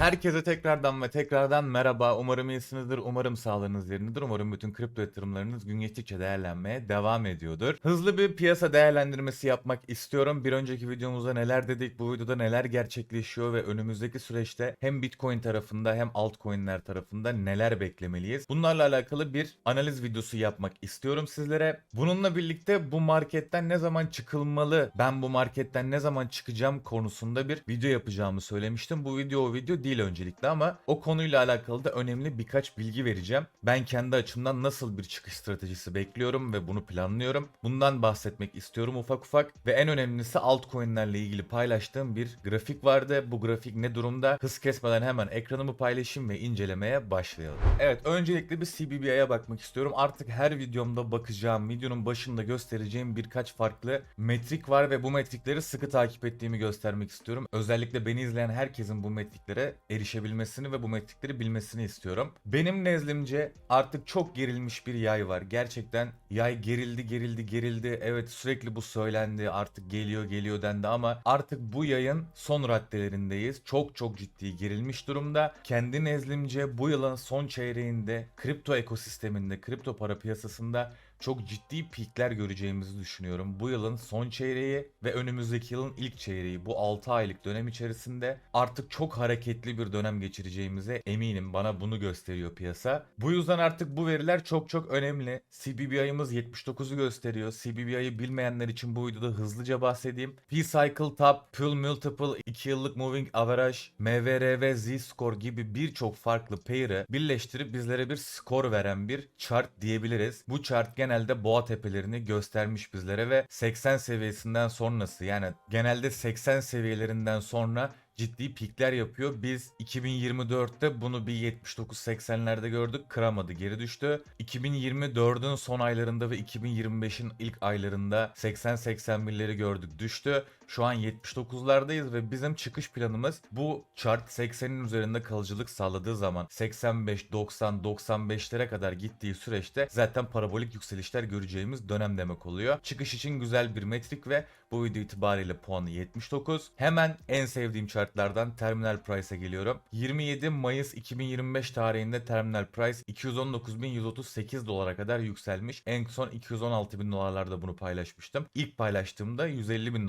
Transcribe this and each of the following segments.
Herkese tekrardan ve tekrardan merhaba. Umarım iyisinizdir. Umarım sağlığınız yerindedir. Umarım bütün kripto yatırımlarınız gün geçtikçe değerlenmeye devam ediyordur. Hızlı bir piyasa değerlendirmesi yapmak istiyorum. Bir önceki videomuzda neler dedik, bu videoda neler gerçekleşiyor ve önümüzdeki süreçte hem Bitcoin tarafında hem altcoin'ler tarafında neler beklemeliyiz? Bunlarla alakalı bir analiz videosu yapmak istiyorum sizlere. Bununla birlikte bu marketten ne zaman çıkılmalı, ben bu marketten ne zaman çıkacağım konusunda bir video yapacağımı söylemiştim. Bu video o video değil öncelikle ama o konuyla alakalı da önemli birkaç bilgi vereceğim. Ben kendi açımdan nasıl bir çıkış stratejisi bekliyorum ve bunu planlıyorum. Bundan bahsetmek istiyorum ufak ufak ve en önemlisi altcoin'lerle ilgili paylaştığım bir grafik vardı. Bu grafik ne durumda? Hız kesmeden hemen ekranımı paylaşayım ve incelemeye başlayalım. Evet öncelikle bir CBBI'ye bakmak istiyorum. Artık her videomda bakacağım, videonun başında göstereceğim birkaç farklı metrik var ve bu metrikleri sıkı takip ettiğimi göstermek istiyorum. Özellikle beni izleyen herkesin bu metriklere erişebilmesini ve bu metrikleri bilmesini istiyorum. Benim nezdimce artık çok gerilmiş bir yay var. Gerçekten yay gerildi, gerildi, gerildi. Evet sürekli bu söylendi. Artık geliyor, geliyor dendi ama artık bu yayın son raddelerindeyiz. Çok çok ciddi gerilmiş durumda. Kendi nezdimce bu yılın son çeyreğinde kripto ekosisteminde, kripto para piyasasında çok ciddi peakler göreceğimizi düşünüyorum. Bu yılın son çeyreği ve önümüzdeki yılın ilk çeyreği bu 6 aylık dönem içerisinde artık çok hareketli bir dönem geçireceğimize eminim. Bana bunu gösteriyor piyasa. Bu yüzden artık bu veriler çok çok önemli. CBBI'ımız 79'u gösteriyor. CBBI'yi bilmeyenler için bu videoda hızlıca bahsedeyim. P-Cycle Top, Pull Multiple, 2 yıllık Moving Average, MVR ve Z-Score gibi birçok farklı pair'ı birleştirip bizlere bir skor veren bir chart diyebiliriz. Bu chart genelde boğa tepelerini göstermiş bizlere ve 80 seviyesinden sonrası yani genelde 80 seviyelerinden sonra ciddi pikler yapıyor. Biz 2024'te bunu bir 79-80'lerde gördük. Kıramadı, geri düştü. 2024'ün son aylarında ve 2025'in ilk aylarında 80-81'leri gördük, düştü. Şu an 79'lardayız ve bizim çıkış planımız bu chart 80'in üzerinde kalıcılık sağladığı zaman 85, 90, 95'lere kadar gittiği süreçte zaten parabolik yükselişler göreceğimiz dönem demek oluyor. Çıkış için güzel bir metrik ve bu video itibariyle puanı 79. Hemen en sevdiğim chartlardan Terminal Price'a geliyorum. 27 Mayıs 2025 tarihinde Terminal Price 219.138 dolara kadar yükselmiş. En son 216.000 dolarlarda bunu paylaşmıştım. İlk paylaştığımda 150.000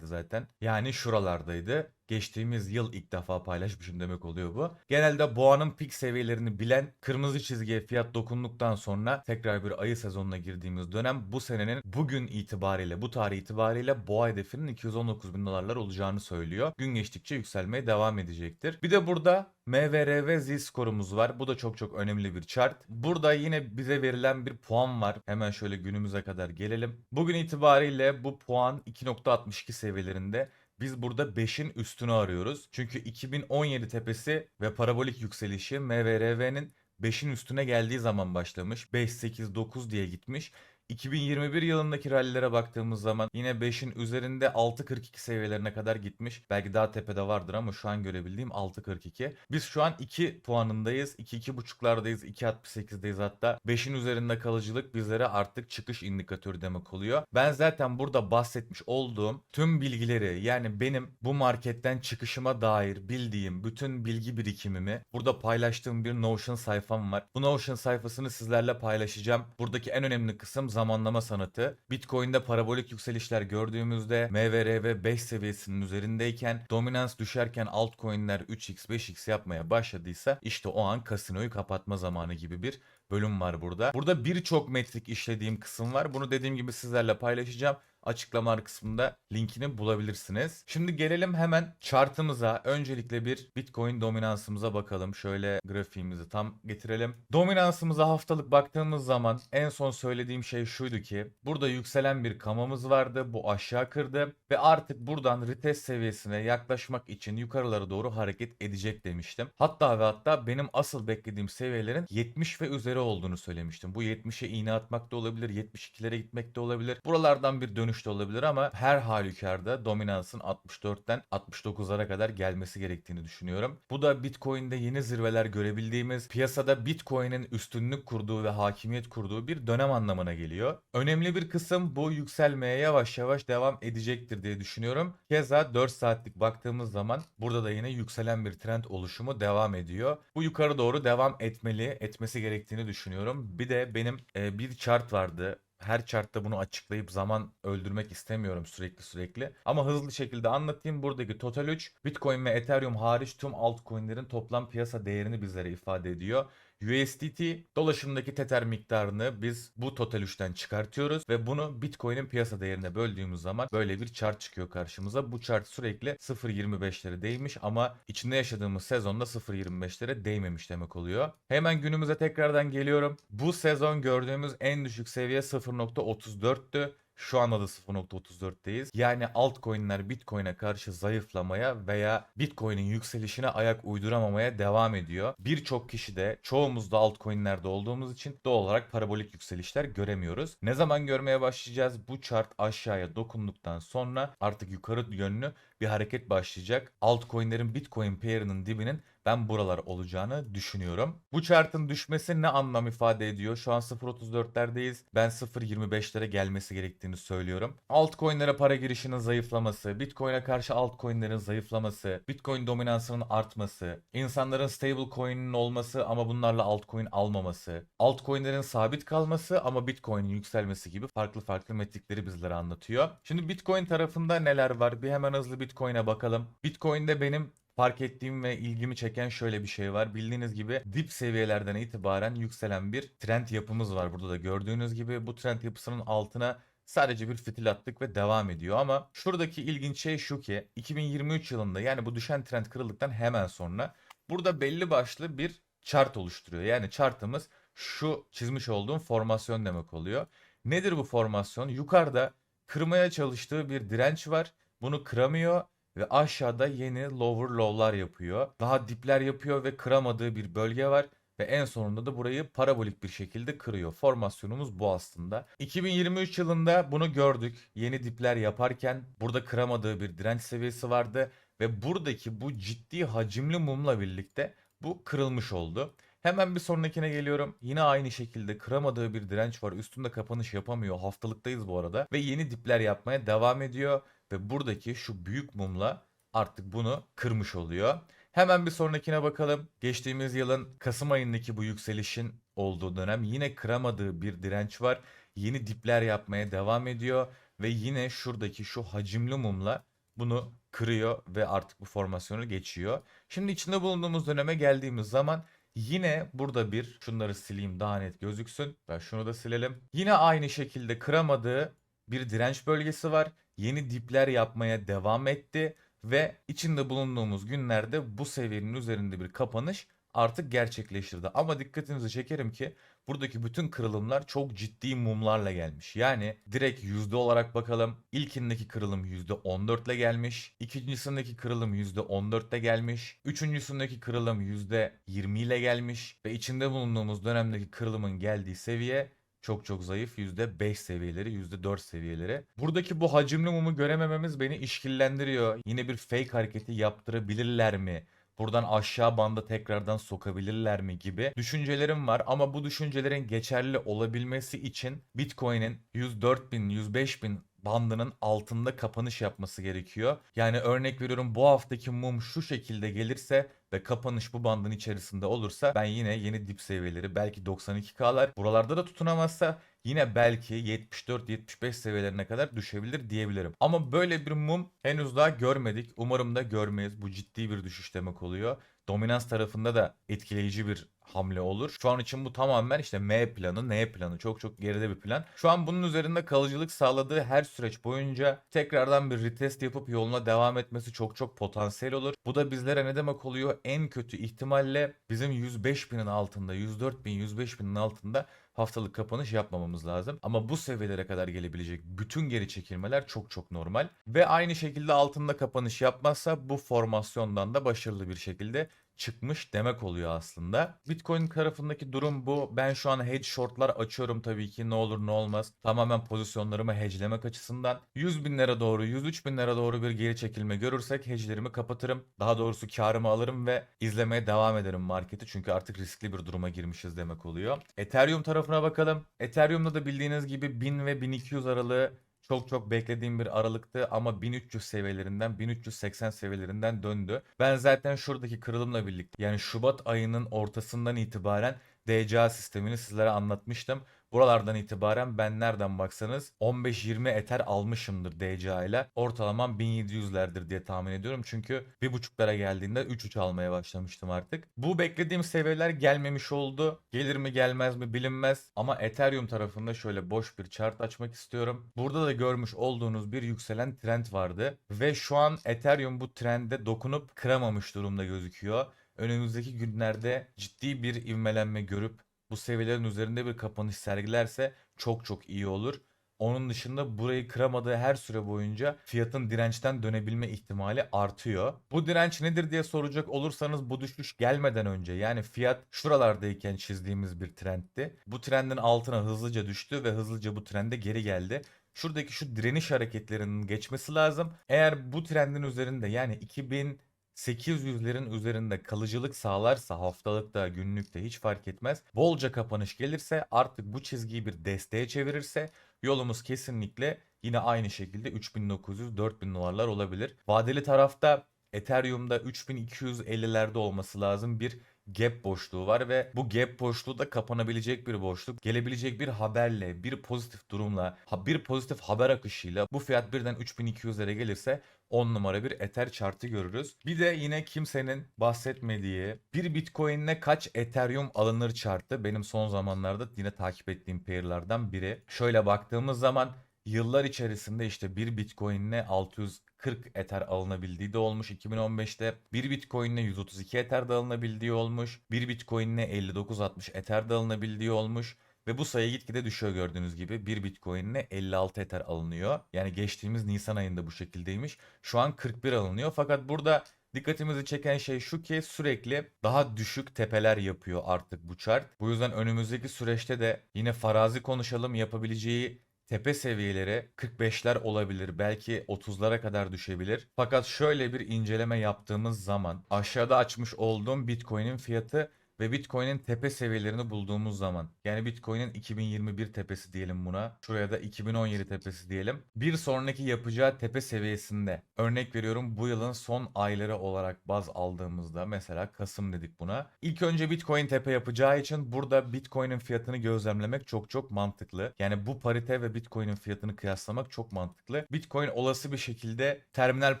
dolarlardaydı zaten. Yani şuralardaydı. Geçtiğimiz yıl ilk defa paylaşmışım demek oluyor bu. Genelde boğanın pik seviyelerini bilen kırmızı çizgiye fiyat dokunduktan sonra tekrar bir ayı sezonuna girdiğimiz dönem bu senenin bugün itibariyle bu tarih itibariyle boğa hedefinin 219 bin dolarlar olacağını söylüyor. Gün geçtikçe yükselmeye devam edecektir. Bir de burada MVR ve Z skorumuz var. Bu da çok çok önemli bir chart. Burada yine bize verilen bir puan var. Hemen şöyle günümüze kadar gelelim. Bugün itibariyle bu puan 2.62 seviyelerinde. Biz burada 5'in üstünü arıyoruz. Çünkü 2017 tepesi ve parabolik yükselişi MVRV'nin 5'in üstüne geldiği zaman başlamış. 5, 8, 9 diye gitmiş. 2021 yılındaki rallilere baktığımız zaman yine 5'in üzerinde 6.42 seviyelerine kadar gitmiş. Belki daha tepede vardır ama şu an görebildiğim 6.42. Biz şu an 2 puanındayız. 2-2.5'lardayız. 2.68'deyiz hatta. 5'in üzerinde kalıcılık bizlere artık çıkış indikatörü demek oluyor. Ben zaten burada bahsetmiş olduğum tüm bilgileri yani benim bu marketten çıkışıma dair bildiğim bütün bilgi birikimimi burada paylaştığım bir Notion sayfam var. Bu Notion sayfasını sizlerle paylaşacağım. Buradaki en önemli kısım zamanlama sanatı. Bitcoin'de parabolik yükselişler gördüğümüzde MVRV 5 seviyesinin üzerindeyken dominans düşerken altcoin'ler 3x 5x yapmaya başladıysa işte o an kasinoyu kapatma zamanı gibi bir bölüm var burada. Burada birçok metrik işlediğim kısım var. Bunu dediğim gibi sizlerle paylaşacağım açıklama kısmında linkini bulabilirsiniz. Şimdi gelelim hemen chartımıza. Öncelikle bir Bitcoin dominansımıza bakalım. Şöyle grafiğimizi tam getirelim. Dominansımıza haftalık baktığımız zaman en son söylediğim şey şuydu ki burada yükselen bir kamamız vardı. Bu aşağı kırdı ve artık buradan retest seviyesine yaklaşmak için yukarılara doğru hareket edecek demiştim. Hatta ve hatta benim asıl beklediğim seviyelerin 70 ve üzeri olduğunu söylemiştim. Bu 70'e iğne atmak da olabilir, 72'lere gitmek de olabilir. Buralardan bir dönüş 13 de olabilir ama her halükarda dominansın 64'ten 69'lara kadar gelmesi gerektiğini düşünüyorum. Bu da Bitcoin'de yeni zirveler görebildiğimiz, piyasada Bitcoin'in üstünlük kurduğu ve hakimiyet kurduğu bir dönem anlamına geliyor. Önemli bir kısım bu yükselmeye yavaş yavaş devam edecektir diye düşünüyorum. Keza 4 saatlik baktığımız zaman burada da yine yükselen bir trend oluşumu devam ediyor. Bu yukarı doğru devam etmeli, etmesi gerektiğini düşünüyorum. Bir de benim e, bir chart vardı her chartta bunu açıklayıp zaman öldürmek istemiyorum sürekli sürekli. Ama hızlı şekilde anlatayım. Buradaki Total 3 Bitcoin ve Ethereum hariç tüm altcoin'lerin toplam piyasa değerini bizlere ifade ediyor. USDT dolaşımdaki Tether miktarını biz bu Total 3'ten çıkartıyoruz ve bunu Bitcoin'in piyasa değerine böldüğümüz zaman böyle bir chart çıkıyor karşımıza. Bu chart sürekli 0.25'lere değmiş ama içinde yaşadığımız sezonda 0.25'lere değmemiş demek oluyor. Hemen günümüze tekrardan geliyorum. Bu sezon gördüğümüz en düşük seviye 0.34'tü. Şu anda da 0.34'teyiz. Yani altcoin'ler Bitcoin'e karşı zayıflamaya veya Bitcoin'in yükselişine ayak uyduramamaya devam ediyor. Birçok kişi de çoğumuz da altcoin'lerde olduğumuz için doğal olarak parabolik yükselişler göremiyoruz. Ne zaman görmeye başlayacağız? Bu chart aşağıya dokunduktan sonra artık yukarı yönlü bir hareket başlayacak. Altcoin'lerin Bitcoin pair'ının dibinin ben buralar olacağını düşünüyorum. Bu chartın düşmesi ne anlam ifade ediyor? Şu an 0.34'lerdeyiz. Ben 0.25'lere gelmesi gerektiğini söylüyorum. Altcoin'lere para girişinin zayıflaması, Bitcoin'e karşı altcoin'lerin zayıflaması, Bitcoin dominansının artması, insanların stable coin'in olması ama bunlarla altcoin almaması, altcoin'lerin sabit kalması ama Bitcoin'in yükselmesi gibi farklı farklı metrikleri bizlere anlatıyor. Şimdi Bitcoin tarafında neler var? Bir hemen hızlı Bitcoin'e bakalım. Bitcoin'de benim fark ettiğim ve ilgimi çeken şöyle bir şey var. Bildiğiniz gibi dip seviyelerden itibaren yükselen bir trend yapımız var. Burada da gördüğünüz gibi bu trend yapısının altına sadece bir fitil attık ve devam ediyor. Ama şuradaki ilginç şey şu ki 2023 yılında yani bu düşen trend kırıldıktan hemen sonra burada belli başlı bir chart oluşturuyor. Yani chartımız şu çizmiş olduğum formasyon demek oluyor. Nedir bu formasyon? Yukarıda kırmaya çalıştığı bir direnç var. Bunu kıramıyor ve aşağıda yeni lower low'lar yapıyor. Daha dipler yapıyor ve kıramadığı bir bölge var. Ve en sonunda da burayı parabolik bir şekilde kırıyor. Formasyonumuz bu aslında. 2023 yılında bunu gördük. Yeni dipler yaparken burada kıramadığı bir direnç seviyesi vardı. Ve buradaki bu ciddi hacimli mumla birlikte bu kırılmış oldu. Hemen bir sonrakine geliyorum. Yine aynı şekilde kıramadığı bir direnç var. Üstünde kapanış yapamıyor. Haftalıktayız bu arada. Ve yeni dipler yapmaya devam ediyor. Ve buradaki şu büyük mumla artık bunu kırmış oluyor. Hemen bir sonrakine bakalım. Geçtiğimiz yılın Kasım ayındaki bu yükselişin olduğu dönem yine kıramadığı bir direnç var. Yeni dipler yapmaya devam ediyor ve yine şuradaki şu hacimli mumla bunu kırıyor ve artık bu formasyonu geçiyor. Şimdi içinde bulunduğumuz döneme geldiğimiz zaman Yine burada bir şunları sileyim daha net gözüksün. Ve şunu da silelim. Yine aynı şekilde kıramadığı bir direnç bölgesi var. Yeni dipler yapmaya devam etti ve içinde bulunduğumuz günlerde bu seviyenin üzerinde bir kapanış artık gerçekleştirdi. Ama dikkatinizi çekerim ki buradaki bütün kırılımlar çok ciddi mumlarla gelmiş. Yani direkt yüzde olarak bakalım. İlkindeki kırılım yüzde 14 ile gelmiş. İkincisindeki kırılım yüzde 14 ile gelmiş. Üçüncüsündeki kırılım yüzde 20 ile gelmiş. Ve içinde bulunduğumuz dönemdeki kırılımın geldiği seviye çok çok zayıf %5 seviyeleri %4 seviyeleri. Buradaki bu hacimli mumu göremememiz beni işkillendiriyor. Yine bir fake hareketi yaptırabilirler mi? Buradan aşağı banda tekrardan sokabilirler mi gibi düşüncelerim var ama bu düşüncelerin geçerli olabilmesi için Bitcoin'in 104 bin, 105 bin bandının altında kapanış yapması gerekiyor. Yani örnek veriyorum bu haftaki mum şu şekilde gelirse ve kapanış bu bandın içerisinde olursa ben yine yeni dip seviyeleri belki 92K'lar buralarda da tutunamazsa yine belki 74-75 seviyelerine kadar düşebilir diyebilirim. Ama böyle bir mum henüz daha görmedik. Umarım da görmeyiz. Bu ciddi bir düşüş demek oluyor. Dominans tarafında da etkileyici bir hamle olur. Şu an için bu tamamen işte M planı, N planı. Çok çok geride bir plan. Şu an bunun üzerinde kalıcılık sağladığı her süreç boyunca tekrardan bir retest yapıp yoluna devam etmesi çok çok potansiyel olur. Bu da bizlere ne demek oluyor? En kötü ihtimalle bizim 105 binin altında, 104 bin, 105 binin altında haftalık kapanış yapmamamız lazım. Ama bu seviyelere kadar gelebilecek bütün geri çekilmeler çok çok normal. Ve aynı şekilde altında kapanış yapmazsa bu formasyondan da başarılı bir şekilde çıkmış demek oluyor aslında. Bitcoin tarafındaki durum bu. Ben şu an hedge shortlar açıyorum tabii ki ne olur ne olmaz. Tamamen pozisyonlarımı hedgelemek açısından. 100 binlere doğru 103 binlere doğru bir geri çekilme görürsek hedgelerimi kapatırım. Daha doğrusu karımı alırım ve izlemeye devam ederim marketi. Çünkü artık riskli bir duruma girmişiz demek oluyor. Ethereum tarafına bakalım. Ethereum'da da bildiğiniz gibi 1000 ve 1200 aralığı çok çok beklediğim bir aralıktı ama 1300 seviyelerinden 1380 seviyelerinden döndü. Ben zaten şuradaki kırılımla birlikte yani Şubat ayının ortasından itibaren DCA sistemini sizlere anlatmıştım. Buralardan itibaren ben nereden baksanız 15-20 eter almışımdır DCA ile. Ortalamam 1700'lerdir diye tahmin ediyorum. Çünkü 1.5'lara geldiğinde 3-3 almaya başlamıştım artık. Bu beklediğim seviyeler gelmemiş oldu. Gelir mi gelmez mi bilinmez. Ama Ethereum tarafında şöyle boş bir chart açmak istiyorum. Burada da görmüş olduğunuz bir yükselen trend vardı. Ve şu an Ethereum bu trende dokunup kıramamış durumda gözüküyor. Önümüzdeki günlerde ciddi bir ivmelenme görüp bu seviyelerin üzerinde bir kapanış sergilerse çok çok iyi olur. Onun dışında burayı kıramadığı her süre boyunca fiyatın dirençten dönebilme ihtimali artıyor. Bu direnç nedir diye soracak olursanız bu düşüş gelmeden önce yani fiyat şuralardayken çizdiğimiz bir trendti. Bu trendin altına hızlıca düştü ve hızlıca bu trende geri geldi. Şuradaki şu direniş hareketlerinin geçmesi lazım. Eğer bu trendin üzerinde yani 2000 800'lerin üzerinde kalıcılık sağlarsa haftalıkta günlükte hiç fark etmez. Bolca kapanış gelirse artık bu çizgiyi bir desteğe çevirirse yolumuz kesinlikle yine aynı şekilde 3900-4000 dolarlar olabilir. Vadeli tarafta Ethereum'da 3250'lerde olması lazım bir gap boşluğu var ve bu gap boşluğu da kapanabilecek bir boşluk. Gelebilecek bir haberle, bir pozitif durumla, bir pozitif haber akışıyla bu fiyat birden 3200'lere gelirse 10 numara bir Ether chartı görürüz. Bir de yine kimsenin bahsetmediği bir Bitcoin'le kaç Ethereum alınır chartı benim son zamanlarda yine takip ettiğim pair'lardan biri. Şöyle baktığımız zaman yıllar içerisinde işte bir Bitcoin'le 640 Ether alınabildiği de olmuş 2015'te. Bir Bitcoin'le 132 Ether de alınabildiği olmuş. Bir Bitcoin'le 59-60 Ether de alınabildiği olmuş. Ve bu sayı gitgide düşüyor gördüğünüz gibi. Bir Bitcoin'le 56 Ether alınıyor. Yani geçtiğimiz Nisan ayında bu şekildeymiş. Şu an 41 alınıyor. Fakat burada dikkatimizi çeken şey şu ki sürekli daha düşük tepeler yapıyor artık bu chart. Bu yüzden önümüzdeki süreçte de yine farazi konuşalım yapabileceği tepe seviyeleri 45'ler olabilir. Belki 30'lara kadar düşebilir. Fakat şöyle bir inceleme yaptığımız zaman aşağıda açmış olduğum Bitcoin'in fiyatı ve Bitcoin'in tepe seviyelerini bulduğumuz zaman yani Bitcoin'in 2021 tepesi diyelim buna. Şuraya da 2017 tepesi diyelim. Bir sonraki yapacağı tepe seviyesinde örnek veriyorum bu yılın son ayları olarak baz aldığımızda mesela Kasım dedik buna. İlk önce Bitcoin tepe yapacağı için burada Bitcoin'in fiyatını gözlemlemek çok çok mantıklı. Yani bu parite ve Bitcoin'in fiyatını kıyaslamak çok mantıklı. Bitcoin olası bir şekilde terminal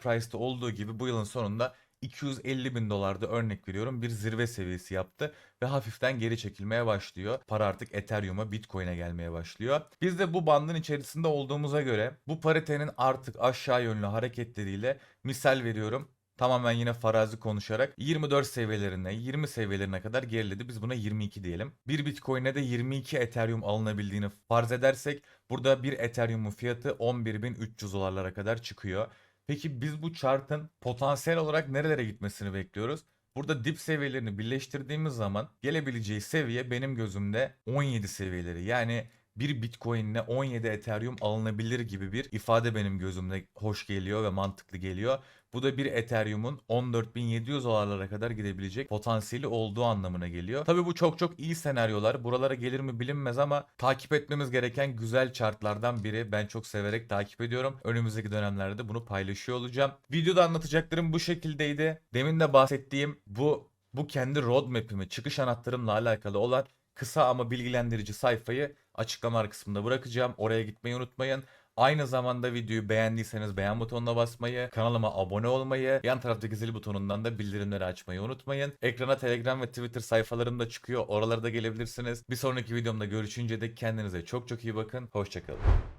price'ta olduğu gibi bu yılın sonunda 250 bin dolarda örnek veriyorum bir zirve seviyesi yaptı ve hafiften geri çekilmeye başlıyor. Para artık Ethereum'a Bitcoin'e gelmeye başlıyor. Biz de bu bandın içerisinde olduğumuza göre bu paritenin artık aşağı yönlü hareketleriyle misal veriyorum tamamen yine farazi konuşarak 24 seviyelerine 20 seviyelerine kadar geriledi. Biz buna 22 diyelim. Bir Bitcoin'e de 22 Ethereum alınabildiğini farz edersek burada bir Ethereum'un fiyatı 11.300 dolarlara kadar çıkıyor. Peki biz bu chart'ın potansiyel olarak nerelere gitmesini bekliyoruz? Burada dip seviyelerini birleştirdiğimiz zaman gelebileceği seviye benim gözümde 17 seviyeleri. Yani bir Bitcoin ile 17 Ethereum alınabilir gibi bir ifade benim gözümde hoş geliyor ve mantıklı geliyor. Bu da bir Ethereum'un 14.700 dolarlara kadar gidebilecek potansiyeli olduğu anlamına geliyor. Tabii bu çok çok iyi senaryolar. Buralara gelir mi bilinmez ama takip etmemiz gereken güzel chartlardan biri. Ben çok severek takip ediyorum. Önümüzdeki dönemlerde bunu paylaşıyor olacağım. Videoda anlatacaklarım bu şekildeydi. Demin de bahsettiğim bu bu kendi roadmap'imi, çıkış anahtarımla alakalı olan kısa ama bilgilendirici sayfayı açıklama kısmında bırakacağım. Oraya gitmeyi unutmayın. Aynı zamanda videoyu beğendiyseniz beğen butonuna basmayı, kanalıma abone olmayı, yan taraftaki zil butonundan da bildirimleri açmayı unutmayın. Ekrana Telegram ve Twitter sayfalarım da çıkıyor. Oralara da gelebilirsiniz. Bir sonraki videomda görüşünce de kendinize çok çok iyi bakın. Hoşçakalın.